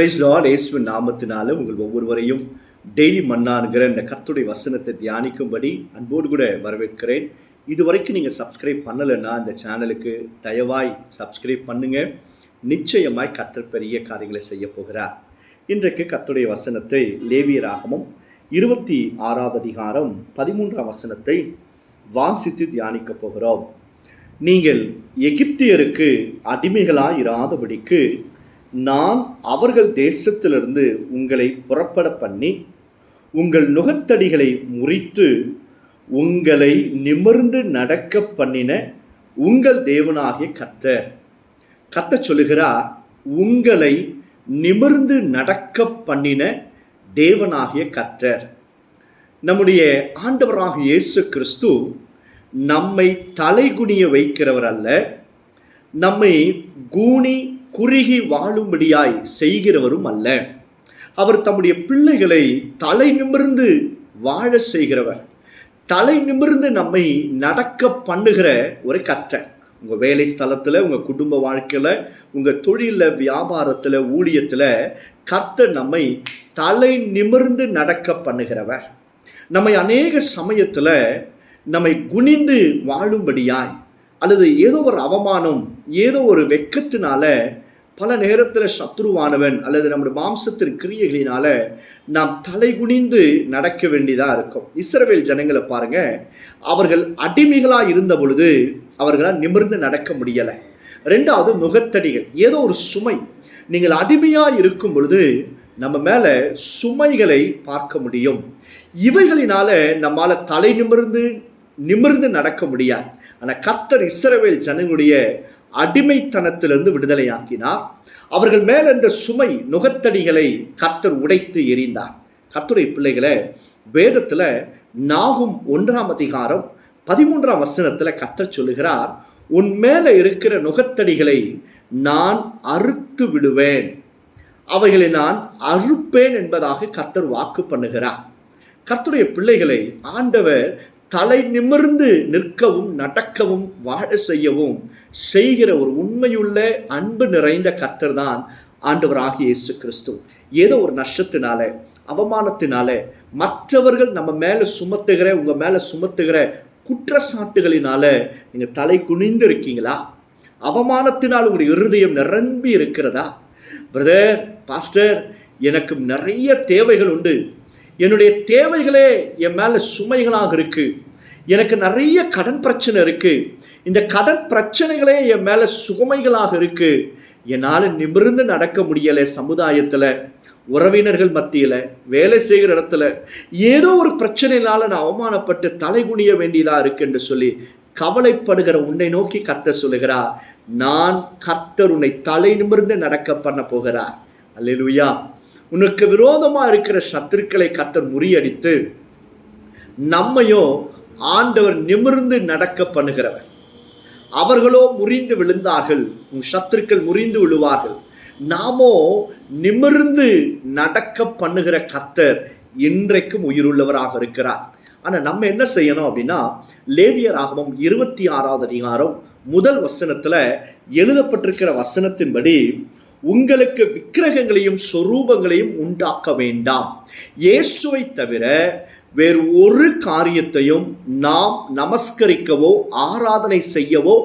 Price Lord இயேசுவின் நாமத்தினால உங்கள் ஒவ்வொருவரையும் டெய்லி மன்னான்கிற இந்த கத்துடைய வசனத்தை தியானிக்கும்படி அன்போடு கூட வரவேற்கிறேன். இதுவரைக்கும் நீங்கள் சப்ஸ்கிரைப் பண்ணலைன்னா இந்த சேனலுக்கு தயவாய் சப்ஸ்கிரைப் பண்ணுங்கள் நிச்சயமாய் கத்தர் பெரிய காரியங்களை செய்ய போகிறார். இன்றைக்கு கத்துடைய வசனத்தை லேவியராகமும் இருபத்தி ஆறாவது அதிகாரம் பதிமூன்றாம் வசனத்தை வாசித்து தியானிக்க போகிறோம். நீங்கள் எகிப்தியருக்கு அடிமைகளாக இராதபடிக்கு நான் அவர்கள் தேசத்திலிருந்து உங்களை புறப்பட பண்ணி உங்கள் நுகத்தடிகளை முறித்து உங்களை நிமிர்ந்து நடக்க பண்ணின உங்கள் தேவனாகிய கத்தர் கத்த சொல்லுகிறார் உங்களை நிமிர்ந்து நடக்க பண்ணின தேவனாகிய கர்த்தர். நம்முடைய ஆண்டவராக இயேசு கிறிஸ்து நம்மை தலைகுனிய வைக்கிறவர் அல்ல நம்மை கூனி குறுகி வாழும்படியாய் செய்கிறவரும் அல்ல. அவர் தம்முடைய பிள்ளைகளை தலை நிமிர்ந்து வாழ செய்கிறவர். தலை நிமிர்ந்து நம்மை நடக்க பண்ணுகிற ஒரு கர்த்தர். உங்கள் வேலை ஸ்தலத்தில் உங்கள் குடும்ப வாழ்க்கையில் உங்கள் தொழிலில் வியாபாரத்தில் ஊழியத்தில் கர்த்தர் நம்மை தலை நிமிர்ந்து நடக்க பண்ணுகிறவர். நம்மை அநேக சமயத்தில் நம்மை குனிந்து வாழும்படியாய் அல்லது ஏதோ ஒரு அவமானம் ஏதோ ஒரு வெக்கத்தினால பல நேரத்தில் சத்ருவானவன் அல்லது நம்முடைய மாம்சத்தின் கிரியைகளினால நாம் தலைகுனிந்து நடக்க வேண்டியதாக இருக்கும். இஸ்ரவேல் ஜனங்களை பாருங்க. அவர்கள் அடிமைகளாக இருந்த பொழுது அவர்களால் நிமிர்ந்து நடக்க முடியலை. ரெண்டாவது முகத்தடிகள். ஏதோ ஒரு சுமை. நீங்கள் அடிமையாக இருக்கும் பொழுது நம்ம மேலே சுமைகளை பார்க்க முடியும். இவைகளினால நம்மால் தலை நிமிர்ந்து நிமிர்ந்து நடக்க முடியாது. ஆனால் கத்தர் இஸ்ரவேல் ஜனங்களுடைய அடிமைத்தனத்திலிருந்து விடுதலையாக்கினார். அவர்கள் மேல் இருந்த சுமை நுகத்தடிகளை கர்த்தர் உடைத்து எறிந்தார். கத்துரை பிள்ளைகளை வேதத்தில் நாகும் ஒன்றாம் அதிகாரம் பதிமூன்றாம் வசனத்தில் கர்த்தர் சொல்லுகிறார் உன் மேலே இருக்கிற நுகத்தடிகளை நான் அறுத்து விடுவேன். அவைகளை நான் அறுப்பேன் என்பதாக கர்த்தர் வாக்கு பண்ணுகிறார். கர்த்தருடைய பிள்ளைகளை ஆண்டவர் தலை நிமிர்ந்து நிற்கவும் நடக்கவும் வாழ செய்யவும் செய்கிற ஒரு உண்மையுள்ள அன்பு நிறைந்த கர்த்தர் தான் ஆண்டவராகிய இயேசு கிறிஸ்து. ஏதோ ஒரு நஷ்டத்தினால அவமானத்தினால மற்றவர்கள் நம்ம மேலே சுமத்துகிற உங்கள் மேலே சுமத்துகிற குற்றச்சாட்டுகளினால நீங்கள் தலை குனிந்து இருக்கீங்களா? அவமானத்தினால் உங்களுடைய இருதயம் நிரம்பி இருக்கிறதா? பிரதர் பாஸ்டர் எனக்கு நிறைய தேவைகள் உண்டு. என்னுடைய தேவைகளே என் மேலே சுமைகளாக இருக்குது எனக்கு நிறைய கடன் பிரச்சனை இருக்குது இந்த கடன் பிரச்சனைகளே என் மேலே சுமைகளாக இருக்குது என்னால் நிமிர்ந்து நடக்க முடியலை சமுதாயத்தில் உறவினர்கள் மத்தியில் வேலை செய்கிற இடத்துல. ஏதோ ஒரு பிரச்சனையினால் நான் அவமானப்பட்டு தலைகுனிய வேண்டியதாக இருக்கு என்று சொல்லி கவலைப்படுகிற உன்னை நோக்கி கர்த்தர் சொல்லுகிறார். நான் கர்த்தர் உன்னை தலை நிமிர்ந்து நடக்க பண்ண போகிறார். அல்லேலூயா. உனக்கு விரோதமாக இருக்கிற சத்துருக்களை கத்தர் முறியடித்து நம்மையோ ஆண்டவர் நிமிர்ந்து நடக்க பண்ணுகிறவர். அவர்களோ முறிந்து விழுந்தார்கள். உன் சத்துருக்கள் முறிந்து விழுவார்கள். நாமோ நிமிர்ந்து நடக்க பண்ணுகிற கத்தர் இன்றைக்கும் உயிருள்ளவராக இருக்கிறார். ஆனால் நம்ம என்ன செய்யணும் அப்படின்னா லேவியர் ஆகமம் இருபத்தி ஆறாவது அதிகாரம் முதல் வசனத்தில் எழுதப்பட்டிருக்கிற வசனத்தின்படி உங்களுக்கு விக்கிரகங்களையும் சொரூபங்களையும் உண்டாக்க வேண்டாம். இயேசுவை தவிர வேறு ஒரு காரியத்தையும் நாம் நமஸ்கரிக்கவோ ஆராதனை செய்யவோ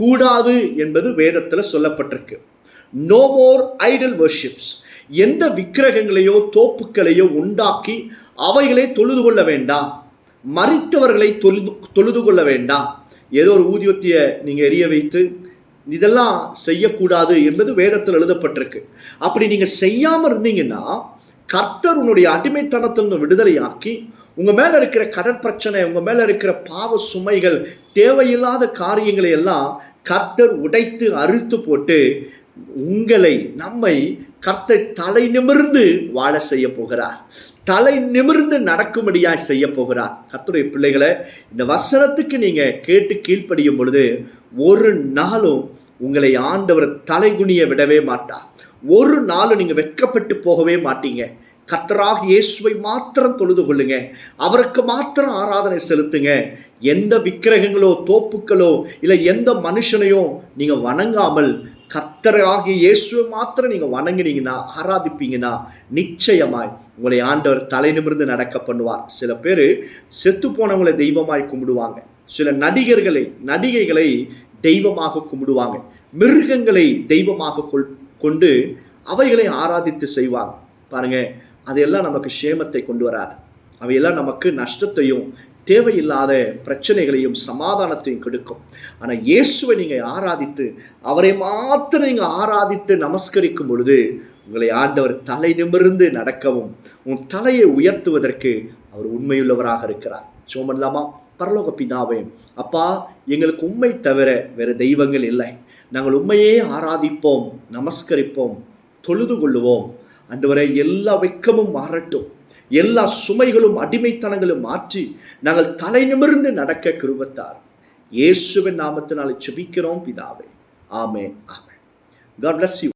கூடாது என்பது வேதத்தில் சொல்லப்பட்டிருக்கு. நோ மோர் ஐடல் வர்ஷிப்ஸ் எந்த விக்கிரகங்களையோ தோப்புக்களையோ உண்டாக்கி அவைகளை தொழுது கொள்ள வேண்டாம். மறித்தவர்களை தொழுது தொழுது கொள்ள வேண்டாம். ஏதோ ஒரு ஊதியத்தையை நீங்கள் எரிய வைத்து இதெல்லாம் செய்யக்கூடாது என்பது வேதத்தில் எழுதப்பட்டிருக்கு. அப்படி நீங்கள் செய்யாமல் இருந்தீங்கன்னா கர்த்தர் உன்னுடைய அடிமைத்தனத்திலிருந்து விடுதலையாக்கி உங்கள் மேலே இருக்கிற கடன் பிரச்சனை உங்கள் மேலே இருக்கிற பாவ சுமைகள் தேவையில்லாத காரியங்களை எல்லாம் கர்த்தர் உடைத்து அறுத்து போட்டு உங்களை நம்மை கர்த்தர் தலை நிமிர்ந்து வாழ செய்ய போகிறார். தலை நிமிர்ந்து நடக்கும்படியாய் செய்ய போகிறார். கர்த்தருடைய பிள்ளைகளை இந்த வசனத்துக்கு நீங்கள் கேட்டு கீழ்ப்படியும் பொழுது ஒரு நாளும் உங்களை ஆண்டவர் தலைகுனிய விடவே மாட்டார் ஒரு நாளும் நீங்கள் வெட்கப்பட்டு போகவே மாட்டீங்க. கத்தராக இயேசுவை மாத்திரம் தொழுது கொள்ளுங்க. அவருக்கு மாத்திரம் ஆராதனை செலுத்துங்க. எந்த விக்கிரகங்களோ தோப்புக்களோ இல்லை எந்த மனுஷனையோ நீங்கள் வணங்காமல் கர்த்தராகிய இயேசுவை மாத்திரம் நீங்கள் வணங்கினீங்கன்னா ஆராதிப்பீங்கன்னா நிச்சயமாய் உங்களை ஆண்டவர் தலை நிமிர்ந்து நடக்க பண்ணுவார். சில பேர் செத்து போனவங்களை தெய்வமாய் கும்பிடுவாங்க. சில நடிகர்களை நடிகைகளை தெய்வமாக கும்பிடுவாங்க. மிருகங்களை தெய்வமாக கொள் கொண்டு அவைகளை ஆராதித்து செய்வாங்க. பாருங்க அதையெல்லாம் நமக்கு சேமத்தை கொண்டு வராது. அவையெல்லாம் நமக்கு நஷ்டத்தையும் தேவையில்லாத பிரச்சனைகளையும் சமாதானத்தையும் கொடுக்கும். ஆனால் இயேசுவை நீங்கள் ஆராதித்து அவரை மாத்திரம் நீங்கள் ஆராதித்து நமஸ்கரிக்கும் பொழுது உங்களை ஆண்டவர் தலை நிமிர்ந்து நடக்கவும் உன் தலையை உயர்த்துவதற்கு அவர் உண்மையுள்ளவராக இருக்கிறார். சோமல்லாமா பரலோக பிதாவே அப்பா எங்களுக்கு உண்மை தவிர வேறு தெய்வங்கள் இல்லை. நாங்கள் உண்மையே ஆராதிப்போம் நமஸ்கரிப்போம் தொழுது கொள்ளுவோம். அன்றுவரை எல்லா வெக்கமும் மாறட்டும். எல்லா சுமைகளும் அடிமைத்தனங்களும் மாற்றி நாங்கள் தலை நிமிர்ந்து நடக்க கிருபத்தார். இயேசுவின் நாமத்தினாலே செபிக்கிறோம் பிதாவே. ஆமே ஆமே காட் பிளஸ் யூ